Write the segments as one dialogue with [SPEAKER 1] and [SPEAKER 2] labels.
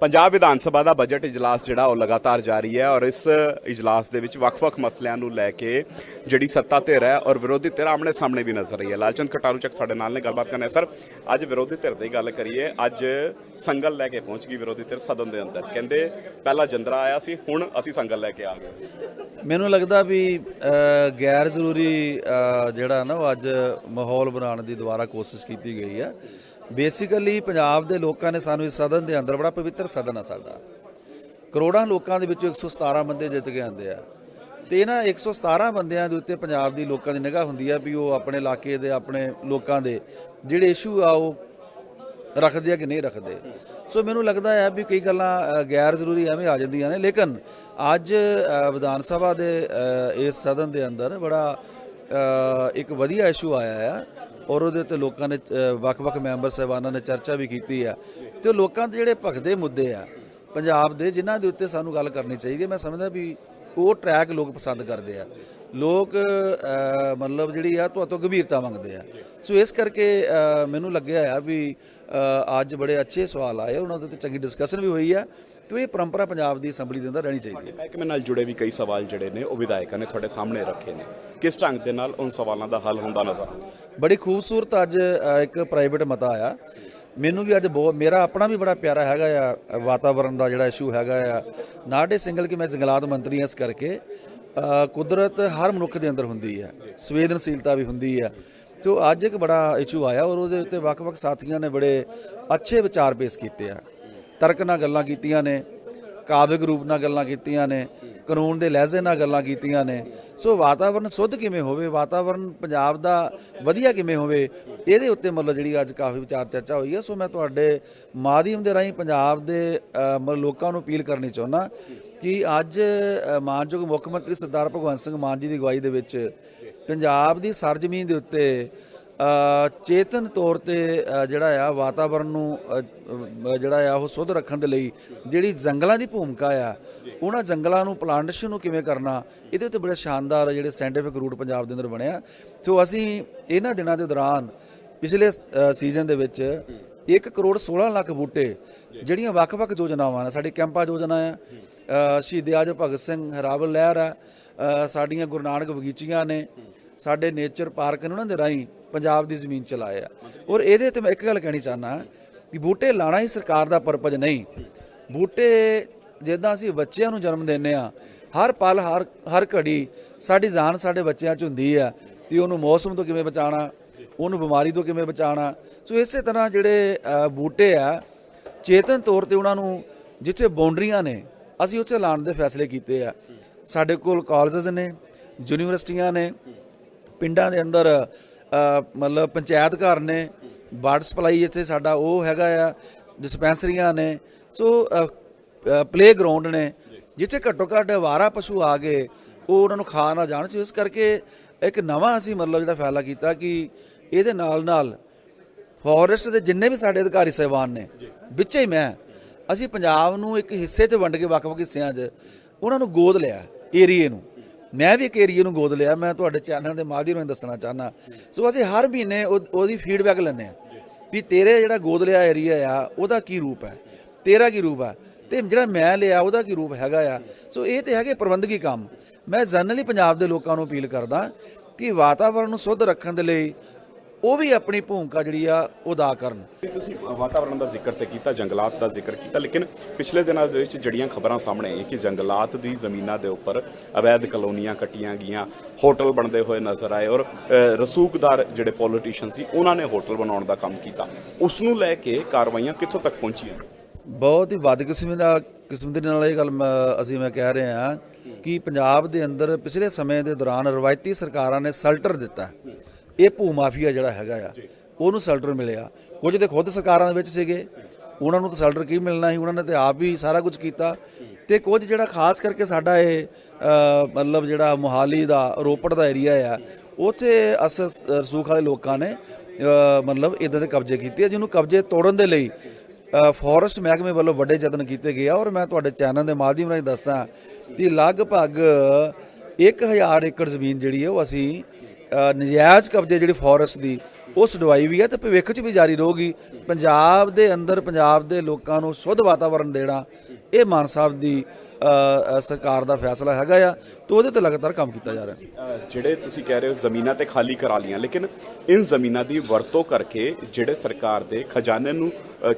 [SPEAKER 1] ਪੰਜਾਬ ਵਿਧਾਨ ਸਭਾ ਦਾ budget ਇਜਲਾਸ ਜਿਹੜਾ ਉਹ ਲਗਾਤਾਰ ਜਾਰੀ ਹੈ ਔਰ ਇਸ ਇਜਲਾਸ ਦੇ ਵਿੱਚ ਵੱਖ-ਵੱਖ ਮਸਲਿਆਂ ਨੂੰ ਲੈ ਕੇ ਜਿਹੜੀ ਸੱਤਾ ਧਿਰ ਹੈ ਔਰ ਵਿਰੋਧੀ ਧਿਰ ਆਮਣੇ ਸਾਹਮਣੇ ਵੀ ਨਜ਼ਰ ਰਹੀ ਹੈ। ਲਾਲਚੰਦ ਕਟਾਰੂ ਚੱਕ ਸਾਡੇ ਨਾਲ ਨੇ, ਗੱਲਬਾਤ ਕਰਨਾ ਹੈ ਸਰ, ਅੱਜ ਵਿਰੋਧੀ ਧਿਰ ਦੀ ਗੱਲ ਕਰੀਏ, ਅੱਜ ਸੰਗਲ ਲੈ ਕੇ ਪਹੁੰਚ ਗਈ ਵਿਰੋਧੀ ਧਿਰ ਸਦਨ ਦੇ ਅੰਦਰ। ਕਹਿੰਦੇ ਪਹਿਲਾਂ ਜੰਦਰਾ ਆਇਆ ਸੀ, ਹੁਣ ਅਸੀਂ ਸੰਗਲ ਲੈ ਕੇ ਆ ਗਏ।
[SPEAKER 2] ਮੈਨੂੰ ਲੱਗਦਾ ਵੀ ਗੈਰ ਜ਼ਰੂਰੀ ਜਿਹੜਾ ਨਾ ਉਹ ਅੱਜ ਮਾਹੌਲ ਬਣਾਉਣ ਦੀ ਦੁਬਾਰਾ ਕੋਸ਼ਿਸ਼ ਕੀਤੀ ਗਈ ਹੈ। ਬੇਸਿਕਲੀ ਪੰਜਾਬ ਦੇ ਲੋਕਾਂ ਨੇ ਸਾਨੂੰ ਇਸ ਸਦਨ ਦੇ ਅੰਦਰ ਬੜਾ ਪਵਿੱਤਰ ਸਦਨ ਆ ਸਾਡਾ। ਕਰੋੜਾਂ ਲੋਕਾਂ ਦੇ ਵਿੱਚੋਂ 117 ਬੰਦੇ ਜਿੱਤ ਕੇ ਆਂਦੇ ਆ। ਤੇ ਇਹਨਾਂ 117 ਬੰਦਿਆਂ ਦੇ ਉੱਤੇ ਪੰਜਾਬ ਦੀ ਲੋਕਾਂ ਦੀ ਨਿਗਾਹ ਹੁੰਦੀ ਆ ਵੀ ਉਹ ਆਪਣੇ ਇਲਾਕੇ ਦੇ, ਆਪਣੇ ਲੋਕਾਂ ਦੇ ਜਿਹੜੇ ਇਸ਼ੂ ਆ ਉਹ ਰੱਖਦੇ ਆ ਕਿ ਨਹੀਂ ਰੱਖਦੇ। ਸੋ ਮੈਨੂੰ ਲੱਗਦਾ ਹੈ ਵੀ ਕਈ ਗੱਲਾਂ ਗੈਰ ਜ਼ਰੂਰੀ ਐਵੇਂ ਆ ਜਾਂਦੀਆਂ ਨੇ। ਲੇਕਿਨ ਅੱਜ ਵਿਧਾਨ ਸਭਾ ਦੇ ਇਸ ਸਦਨ ਦੇ ਅੰਦਰ ਬੜਾ ਇੱਕ ਵਧੀਆ ਇਸ਼ੂ ਆਇਆ ਆ ਔਰ ਉਹਦੇ ਉੱਤੇ ਲੋਕਾਂ ਨੇ ਵੱਖ-ਵੱਖ ਮੈਂਬਰ ਸਾਹਿਬਾਨਾਂ ਨੇ ਚਰਚਾ ਵੀ ਕੀਤੀ ਆ। ਤੇ ਉਹ ਲੋਕਾਂ ਦੇ ਜਿਹੜੇ ਭਖਦੇ ਮੁੱਦੇ ਆ, ਪੰਜਾਬ ਦੇ, ਜਿਨ੍ਹਾਂ ਦੇ ਉੱਤੇ ਸਾਨੂੰ ਗੱਲ ਕਰਨੀ ਚਾਹੀਦੀ ਹੈ ਮੈਂ ਸਮਝਦਾ ਵੀ ਉਹ ਟਰੈਕ ਲੋਕ ਪਸੰਦ ਕਰਦੇ ਆ। ਲੋਕ ਮਤਲਬ ਜਿਹੜੀ ਆ ਤੁਹਾਤੋਂ ਗੰਭੀਰਤਾ ਮੰਗਦੇ ਆ। ਸੋ ਇਸ ਕਰਕੇ ਮੈਨੂੰ ਲੱਗਿਆ ਆ ਵੀ ਅੱਜ ਬੜੇ ਅੱਛੇ ਸਵਾਲ ਆਏ, ਉਹਨਾਂ ਦੇ ਉੱਤੇ ਚੰਗੀ ਡਿਸਕਸ਼ਨ ਵੀ ਹੋਈ ਆ। ਤੇ ਇਹ ਪਰੰਪਰਾ ਪੰਜਾਬ ਦੀ ਅਸੈਂਬਲੀ ਦੇ ਅੰਦਰ ਰਹਿਣੀ ਚਾਹੀਦੀ ਹੈ।
[SPEAKER 1] ਮਹਿਕਮੇ ਨਾਲ ਜੁੜੇ ਵੀ ਕਈ ਸਵਾਲ ਜਿਹੜੇ ਨੇ ਉਹ ਵਿਧਾਇਕਾਂ ਨੇ ਤੁਹਾਡੇ ਸਾਹਮਣੇ ਰੱਖੇ ਨੇ। ਕਿਸ ਢੰਗ ਦੇ ਨਾਲ ਉਹਨਾਂ ਸਵਾਲਾਂ ਦਾ ਹੱਲ ਹੁੰਦਾ ਨਜ਼ਰ
[SPEAKER 2] ਬੜੀ ਖੂਬਸੂਰਤ ਅੱਜ ਇੱਕ ਪ੍ਰਾਈਵੇਟ ਮਤਾ ਆਇਆ। ਮੈਨੂੰ ਵੀ ਅੱਜ ਬਹੁਤ ਮੇਰਾ ਆਪਣਾ ਵੀ ਬੜਾ ਪਿਆਰਾ ਹੈਗਾ ਆ ਵਾਤਾਵਰਣ ਦਾ ਜਿਹੜਾ ਇਸ਼ੂ ਹੈਗਾ ਆ। ਨਾਡੇ ਸਿੰਗਲ ਕਿ ਮੈਂ ਜੰਗਲਾਤ ਮੰਤਰੀ ਹਾਂ ਇਸ ਕਰਕੇ ਕੁਦਰਤ ਹਰ ਮਨੁੱਖ ਦੇ ਅੰਦਰ ਹੁੰਦੀ ਹੈ। ਸੰਵੇਦਨਸ਼ੀਲਤਾ ਵੀ ਹੁੰਦੀ ਹੈ। ਤੇ ਅੱਜ ਇੱਕ ਬੜਾ ਇਸ਼ੂ ਆਇਆ ਔਰ ਉਹਦੇ ਉੱਤੇ ਵੱਖ-ਵੱਖ ਸਾਥੀਆਂ ਨੇ ਬੜੇ ਅੱਛੇ ਵਿਚਾਰ ਪੇਸ਼ ਕੀਤੇ ਆ। ਤਰਕ ਨਾਲ ਗੱਲਾਂ ਕੀਤੀਆਂ ਨੇ, ਕਾਵਿਕ ਰੂਪ ਨਾਲ ਗੱਲਾਂ ਕੀਤੀਆਂ ਨੇ, ਕਾਨੂੰਨ ਦੇ ਲਹਿਜ਼ੇ ਨਾਲ ਗੱਲਾਂ ਕੀਤੀਆਂ ਨੇ। ਸੋ ਵਾਤਾਵਰਣ ਸੁੱਧ ਕਿਵੇਂ ਹੋਵੇ ਵਾਤਾਵਰਣ ਪੰਜਾਬ ਦਾ ਵਧੀਆ ਕਿਵੇਂ ਹੋਵੇ, ਇਹਦੇ ਉੱਤੇ ਮਤਲਬ ਜਿਹੜੀ ਅੱਜ ਕਾਫੀ ਵਿਚਾਰ ਚਰਚਾ ਹੋਈ ਹੈ। ਸੋ ਮੈਂ ਤੁਹਾਡੇ ਮਾਧਿਅਮ ਦੇ ਰਾਹੀਂ ਪੰਜਾਬ ਦੇ ਮਤਲਬ ਲੋਕਾਂ ਨੂੰ ਅਪੀਲ ਕਰਨੀ ਚਾਹੁੰਦਾ ਕਿ ਅੱਜ ਮਾਨਯੋਗ ਮੁੱਖ ਮੰਤਰੀ ਸਰਦਾਰ ਭਗਵੰਤ ਸਿੰਘ ਮਾਨ ਜੀ ਦੀ ਅਗਵਾਈ ਦੇ ਵਿੱਚ ਪੰਜਾਬ ਦੀ ਸਰਜ਼ਮੀਨ ਦੇ ਉੱਤੇ ਚੇਤਨ ਤੌਰ ਤੇ ਜਿਹੜਾ ਆ ਵਾਤਾਵਰਣ ਨੂੰ ਜਿਹੜਾ ਆ ਉਹ ਸੁੱਧ ਰੱਖਣ ਦੇ ਲਈ ਜਿਹੜੀ ਜੰਗਲਾਂ ਦੀ ਭੂਮਿਕਾ ਆ ਉਹਨਾਂ ਜੰਗਲਾਂ ਨੂੰ ਪਲਾਂਟੇਸ਼ਨ ਨੂੰ ਕਿਵੇਂ ਕਰਨਾ ਇਹਦੇ ਉੱਤੇ ਬੜੇ ਸ਼ਾਨਦਾਰ ਜਿਹੜੇ ਸਾਇੰਟੀਫਿਕ ਰੂਟ ਪੰਜਾਬ ਦੇ ਅੰਦਰ ਬਣਿਆ ਸੋ ਅਸੀਂ ਇਹਨਾਂ ਦਿਨਾਂ ਦੇ ਦੌਰਾਨ ਪਿਛਲੇ ਸੀਜ਼ਨ ਦੇ ਵਿੱਚ 1 ਕਰੋੜ 16 ਲੱਖ ਬੂਟੇ ਜਿਹੜੀਆਂ ਵੱਖ-ਵੱਖ ਯੋਜਨਾਵਾਂ ਨੇ ਸਾਡੀ ਕੈਂਪਾ ਯੋਜਨਾ ਆ ਅ, ਸ਼ਹੀਦ ਆਜਮ ਭਗਤ ਸਿੰਘ ਹਰਾਵਲ ਲਹਿਰ ਆ ਸਾਡੀਆਂ ਗੁਰੂ ਨਾਨਕ ਬਗੀਚੀਆਂ ਨੇ ਸਾਡੇ ਨੇਚਰ ਪਾਰਕ ਨੇ ਉਹਨਾਂ ਦੇ ਰਾਹੀਂ ਪੰਜਾਬ ਦੀ ਜ਼ਮੀਨ ਚਲਾਏ ਆ। ਔਰ ਇਹਦੇ ਤੇ ਮੈਂ ਇੱਕ ਗੱਲ ਕਹਿਣੀ ਚਾਹਨਾ ਕਿ ਬੂਟੇ ਲਾਣਾ ਹੀ ਸਰਕਾਰ ਦਾ ਪਰਪਸ ਨਹੀਂ। ਬੂਟੇ ਜਿੱਦਾਂ ਅਸੀਂ ਬੱਚਿਆਂ ਨੂੰ ਜਨਮ ਦਿੰਨੇ ਆ ਹਰ ਪਲ, ਹਰ ਹਰ ਘੜੀ ਸਾਡੀ ਜਾਨ ਸਾਡੇ ਬੱਚਿਆਂ 'ਚ ਹੁੰਦੀ ਆ ਤੇ ਉਹਨੂੰ ਮੌਸਮ ਤੋਂ ਕਿਵੇਂ ਬਚਾਉਣਾ, ਉਹਨੂੰ ਬਿਮਾਰੀ ਤੋਂ ਕਿਵੇਂ ਬਚਾਉਣਾ। ਸੋ ਇਸੇ ਤਰ੍ਹਾਂ ਜਿਹੜੇ ਬੂਟੇ ਆ, ਚੇਤਨ ਤੌਰ ਤੇ ਉਹਨਾਂ ਨੂੰ ਜਿੱਥੇ ਬਾਉਂਡਰੀਆਂ ਨੇ, ਅਸੀਂ ਉੱਥੇ ਲਾਉਣ ਦੇ ਫੈਸਲੇ ਕੀਤੇ ਆ। ਸਾਡੇ ਕੋਲ ਕਾਲਜਸ ਨੇ ਯੂਨੀਵਰਸਿਟੀਆਂ ਨੇ ਪਿੰਡਾਂ ਦੇ ਅੰਦਰ ਮਤਲਬ ਪੰਚਾਇਤ ਘਰ ਨੇ ਵਾਟਰ ਸਪਲਾਈ ਇੱਥੇ ਸਾਡਾ ਉਹ ਹੈਗਾ ਆ, ਡਿਸਪੈਂਸਰੀਆਂ ਨੇ, ਸੋ ਪਲੇ ਗਰਾਊਂਡ ਨੇ, ਜਿੱਥੇ ਘੱਟੋ ਘੱਟ ਵਾਰਾ ਪਸ਼ੂ ਆ ਗਏ, ਉਹ ਉਹਨਾਂ ਨੂੰ ਖਾ ਨਾ ਜਾਣ, ਸੋ ਇਸ ਕਰਕੇ ਇੱਕ ਨਵਾਂ ਅਸੀਂ ਮਤਲਬ ਜਿਹੜਾ ਫੈਸਲਾ ਕੀਤਾ ਕਿ ਇਹਦੇ ਨਾਲ ਨਾਲ ਫੋਰੈਸਟ ਦੇ ਜਿੰਨੇ ਵੀ ਸਾਡੇ ਅਧਿਕਾਰੀ ਸਹਿਬਾਨ ਨੇ, ਵਿੱਚ ਹੀ ਮੈਂ, ਅਸੀਂ ਪੰਜਾਬ ਨੂੰ ਇੱਕ ਹਿੱਸੇ 'ਚ ਵੰਡ ਕੇ ਵੱਖ-ਵੱਖ ਹਿੱਸਿਆਂ 'ਚ ਉਹਨਾਂ ਨੂੰ ਗੋਦ ਲਿਆ ਏਰੀਏ ਨੂੰ। ਮੈਂ ਵੀ ਇੱਕ ਏਰੀਏ ਨੂੰ ਗੋਦ ਲਿਆ, ਮੈਂ ਤੁਹਾਡੇ ਚੈਨਲ ਦੇ ਮਾਧਿਅਮ ਨੂੰ ਦੱਸਣਾ ਚਾਹਨਾ ਸੋ ਅਸੀਂ ਹਰ ਮਹੀਨੇ ਉਹ- ਉਹਦੀ ਫੀਡਬੈਕ ਲੈਂਦੇ ਆ ਵੀ ਤੇਰੇ ਜਿਹੜਾ ਗੋਦ ਲਿਆ ਏਰੀਆ ਆ, ਉਹਦਾ ਕੀ ਰੂਪ ਹੈ? ਤੇਰਾ ਕੀ ਰੂਪ ਹੈ? ਤੇ ਜਿਹੜਾ ਮੈਂ ਲਿਆ, ਉਹਦਾ ਕੀ ਰੂਪ ਹੈਗਾ ਆ? ਸੋ ਇਹ ਤੇ ਹੈਗੇ ਪ੍ਰਬੰਧਕੀ ਕੰਮ। ਮੈਂ ਜਨਰਲੀ ਪੰਜਾਬ ਦੇ ਲੋਕਾਂ ਨੂੰ ਅਪੀਲ ਕਰਦਾ ਕਿ ਵਾਤਾਵਰਣ ਨੂੰ ਸੁੱਧ ਰੱਖਣ ਦੇ ਲਈ ਉਹ ਵੀ ਆਪਣੀ ਭੂਮਿਕਾ ਜਿਹੜੀ ਆ ਉਹ ਅਦਾ ਕਰਨ।
[SPEAKER 1] ਤੁਸੀਂ ਵਾਤਾਵਰਣ ਦਾ ਜ਼ਿਕਰ ਤੇ ਕੀਤਾ ਜੰਗਲਾਤ ਦਾ ਜ਼ਿਕਰ ਕੀਤਾ ਲੇਕਿਨ ਪਿਛਲੇ ਦਿਨਾਂ ਦੇ ਵਿੱਚ ਜੜੀਆਂ ਖਬਰਾਂ ਸਾਹਮਣੇ ਆਈਆਂ ਕਿ ਜੰਗਲਾਤ ਦੀ ਜ਼ਮੀਨਾਂ ਦੇ ਉੱਪਰ ਅਵੈਧ ਕਲੋਨੀਆਂ ਕੱਟੀਆਂ ਗਈਆਂ ਹੋਟਲ ਬਣਦੇ ਹੋਏ ਨਜ਼ਰ ਆਏ ਔਰ ਅ, ਰਸੂਖਦਾਰ ਜਿਹੜੇ ਪੋਲੀਟੀਸ਼ੀਅਨ ਸੀ ਉਹਨਾਂ ਨੇ ਹੋਟਲ ਬਣਾਉਣ ਦਾ ਕੰਮ ਕੀਤਾ। ਉਸ ਨੂੰ ਲੈ ਕੇ ਕਾਰਵਾਈਆਂ ਕਿੱਥੋਂ ਤੱਕ ਪਹੁੰਚੀਆਂ?
[SPEAKER 2] ਬਹੁਤ ਹੀ ਵੱਧ ਕਿਸਮ ਦਾ ਕਿਸਮ ਦੇ ਨਾਲ ਇਹ ਗੱਲ ਅਸੀਂ ਮੈਂ ਕਹਿ ਰਹੇ ਹਾਂ ਕਿ ਪੰਜਾਬ ਦੇ ਅੰਦਰ ਪਿਛਲੇ ਸਮੇਂ ਦੇ ਦੌਰਾਨ ਰਵਾਇਤੀ ਸਰਕਾਰਾਂ ਨੇ ਸਲਟਰ ਦਿੱਤਾ। ਇਹ ਭੂ ਮਾਫੀਆ ਜਿਹੜਾ ਹੈਗਾ ਆ। ਉਹਨੂੰ ਸਲਟਰ ਮਿਲਿਆ। ਕੁਝ ਤੇ ਖੁਦ ਸਰਕਾਰਾਂ ਦੇ ਵਿੱਚ ਸੀਗੇ। ਉਹਨਾਂ ਨੂੰ ਤਾਂ ਸਲਟਰ ਕੀ ਮਿਲਣਾ ਸੀ? ਉਹਨਾਂ ਨੇ ਤੇ ਆਪ ਹੀ ਸਾਰਾ ਕੁਝ ਕੀਤਾ। ਤੇ ਕੁਝ ਜਿਹੜਾ ਖਾਸ ਕਰਕੇ ਸਾਡਾ ਇਹ ਮਤਲਬ ਜਿਹੜਾ ਮੁਹਾਲੀ ਦਾ ਰੋਪੜ ਦਾ ਏਰੀਆ ਆ ਉੱਥੇ ਅਸ ਰਸੂਖ ਵਾਲੇ ਲੋਕਾਂ ਨੇ ਮਤਲਬ ਇਦਾਂ ਦੇ ਕਬਜ਼ੇ ਕੀਤੇ ਆ ਜਿਹਨੂੰ ਕਬਜ਼ੇ ਤੋੜਨ ਦੇ ਲਈ ਫੋਰੈਸਟ ਮਹਿਕਮੇ ਵੱਲੋਂ ਵੱਡੇ ਯਤਨ ਕੀਤੇ ਗਏ ਆ। ਔਰ ਮੈਂ ਤੁਹਾਡੇ ਚੈਨਲ ਦੇ ਮਾਧਿਅਮ ਰਾਹੀਂ ਦੱਸਦਾ ਕਿ ਲਗਭਗ 1000 ਏਕੜ ਜ਼ਮੀਨ ਜਿਹੜੀ ਹੈ ਉਹ ਅਸੀਂ ਨਜਾਇਜ਼ ਕਬਜ਼ੇ ਜਿਹੜੀ ਫੋਰੈਸਟ ਦੀ, ਉਹ ਛਡਵਾਈ ਵੀ ਹੈ ਤੇ ਭਵਿੱਖ 'ਚ ਵੀ ਜਾਰੀ ਰਹੂਗੀ। ਪੰਜਾਬ ਦੇ ਅੰਦਰ ਪੰਜਾਬ ਦੇ ਲੋਕਾਂ ਨੂੰ ਸ਼ੁੱਧ ਵਾਤਾਵਰਣ ਦੇਣਾ, ਇਹ ਮਾਨ ਸਾਹਿਬ ਦੀ ਸਰਕਾਰ ਦਾ ਫੈਸਲਾ ਹੈਗਾ ਆ ਤੇ ਉਹਦੇ ਤੇ ਲਗਾਤਾਰ ਕੰਮ ਕੀਤਾ ਜਾ ਰਿਹਾ।
[SPEAKER 1] ਜਿਹੜੇ ਤੁਸੀਂ ਕਹਿ ਰਹੇ ਹੋ ਜ਼ਮੀਨਾਂ ਤੇ ਖਾਲੀ ਕਰਾ ਲੀਆਂ ਲੇਕਿਨ ਇਨ ਜ਼ਮੀਨਾਂ ਦੀ ਵਰਤੋਂ ਕਰਕੇ ਜਿਹੜੇ ਸਰਕਾਰ ਦੇ ਖਜ਼ਾਨੇ ਨੂੰ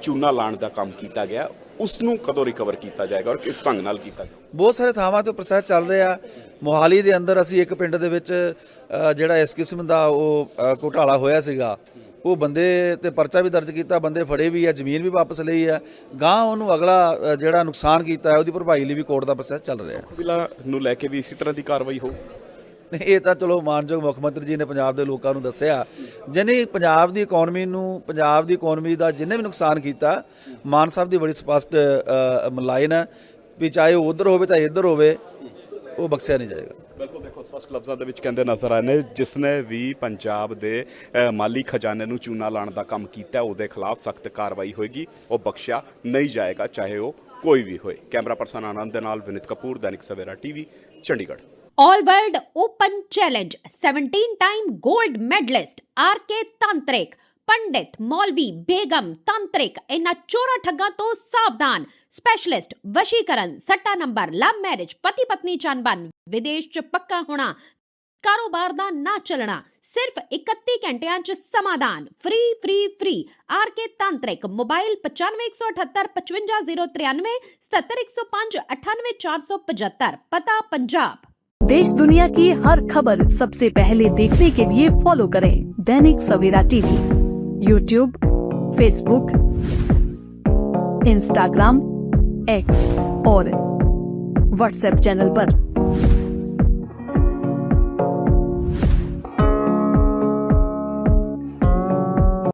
[SPEAKER 1] ਚੂਨਾ ਲਾਉਣ ਦਾ ਕੰਮ ਕੀਤਾ ਗਿਆ ਉਸ ਨੂੰ ਕਦੋਂ ਰਿਕਵਰ ਕੀਤਾ ਜਾਏਗਾ ਔਰ ਕਿਸ ਢੰਗ ਨਾਲ ਕੀਤਾ ਜਾਏਗਾ
[SPEAKER 2] ਬਹੁਤ ਸਾਰੇ ਥਾਵਾਂ ਤੇ ਪ੍ਰੋਸੈਸ ਚੱਲ ਰਿਹਾ। ਮੋਹਾਲੀ ਦੇ ਅੰਦਰ ਅਸੀਂ ਇੱਕ ਪਿੰਡ ਦੇ ਵਿੱਚ ਜਿਹੜਾ ਇਸ ਕਿਸਮ ਦਾ ਉਹ ਘੁਟਾਲਾ ਹੋਇਆ ਸੀਗਾ ਉਹ ਬੰਦੇ ਤੇ ਪਰਚਾ ਵੀ ਦਰਜ ਕੀਤਾ ਬੰਦੇ ਫੜੇ ਵੀ ਆ ਜ਼ਮੀਨ ਵੀ ਵਾਪਸ ਲਈ ਆ। ਗਾਂ ਉਹਨੂੰ ਅਗਲਾ ਜਿਹੜਾ ਨੁਕਸਾਨ ਕੀਤਾ ਹੈ ਉਹਦੀ ਭਰਪਾਈ ਲਈ ਵੀ ਕੋਰਟ ਦਾ ਪ੍ਰੋਸੈਸ ਚੱਲ ਰਿਹਾ
[SPEAKER 1] ਬਿਲਾ ਨੂੰ ਲੈ ਕੇ ਵੀ ਇਸੇ ਤਰ੍ਹਾਂ ਦੀ ਕਾਰਵਾਈ
[SPEAKER 2] ਨਹੀਂ, ਇਹ ਤਾਂ ਚਲੋ ਮਾਨਯੋਗ ਮੁੱਖ ਮੰਤਰੀ ਜੀ ਨੇ ਪੰਜਾਬ ਦੇ ਲੋਕਾਂ ਨੂੰ ਦੱਸਿਆ ਜਿਹਨੇ ਪੰਜਾਬ ਦੀ ਇਕਨੋਮੀ ਨੂੰ ਪੰਜਾਬ ਦੀ ਇਕਨੋਮੀ ਦਾ ਜਿੰਨੇ ਵੀ ਨੁਕਸਾਨ ਕੀਤਾ ਮਾਨ ਸਾਹਿਬ ਦੀ ਬੜੀ ਸਪਸ਼ਟ ਅ, ਲਾਈਨ ਹੈ ਵੀ ਚਾਹੇ ਉਹ ਉਧਰ ਹੋਵੇ ਚਾਹੇ ਇੱਧਰ ਹੋਵੇ ਉਹ ਬਖਸ਼ਿਆ ਨਹੀਂ ਜਾਏਗਾ।
[SPEAKER 1] ਬਿਲਕੁਲ ਦੇਖੋ ਸਪਸ਼ਟ ਲਫ਼ਜ਼ਾਂ ਦੇ ਵਿੱਚ ਕਹਿੰਦੇ ਨਜ਼ਰ ਆਏ ਨੇ ਜਿਸ ਨੇ ਵੀ ਪੰਜਾਬ ਦੇ ਮਾਲੀ ਖਜ਼ਾਨੇ ਨੂੰ ਚੂਨਾ ਲਾਉਣ ਦਾ ਕੰਮ ਕੀਤਾ ਉਹਦੇ ਖਿਲਾਫ ਸਖਤ ਕਾਰਵਾਈ ਹੋਏਗੀ ਉਹ ਬਖਸ਼ਿਆ ਨਹੀਂ ਜਾਏਗਾ ਚਾਹੇ ਉਹ ਕੋਈ ਵੀ ਹੋਏ। ਕੈਮਰਾ ਪਰਸਨ ਆਨੰਦ ਦੇ ਨਾਲ Vinit Kapoor, Dainik Savera TV, Chandigarh.
[SPEAKER 3] All World Open Challenge 17 time gold medalist RK Tantrik ਪੰਡਿਤ ਮੌਲਵੀ ਬੇਗਮ ਤੰਤਰਿਕ ਇਹਨਾਂ ਚੋਰਾ ਠੱਗਾਂ ਤੋਂ ਸਾਵਧਾਨ ਸਪੈਸ਼ਲਿਸਟ ਵਸ਼ੀਕਰਨ ਸੱਟਾ ਨੰਬਰ ਲਵ ਮੈਰਿਜ ਪਤੀ ਪਤਨੀ ਚੰਬਨ ਵਿਦੇਸ਼ ਚ ਪੱਕਾ ਹੋਣਾ, ਕਾਰੋਬਾਰ ਦਾ ਨਾ ਚੱਲਣਾ सिर्फ़ इकतीस घंटे च समाधान। फ्री फ्री फ्री आर के तांत्रिक। मोबाइल पचानवे, एक सौ अठहत्तर, पचवंजा, ज़ीरो तिरानवे सत्तर, एक सौ पाँच, अठानवे, चार सौ पचहत्तर। पता पंजाब।
[SPEAKER 4] देश दुनिया की हर खबर सबसे पहले देखने के लिए फॉलो करें Dainik Savera TV YouTube Facebook Instagram X और व्हाट्सएप चैनल आरोप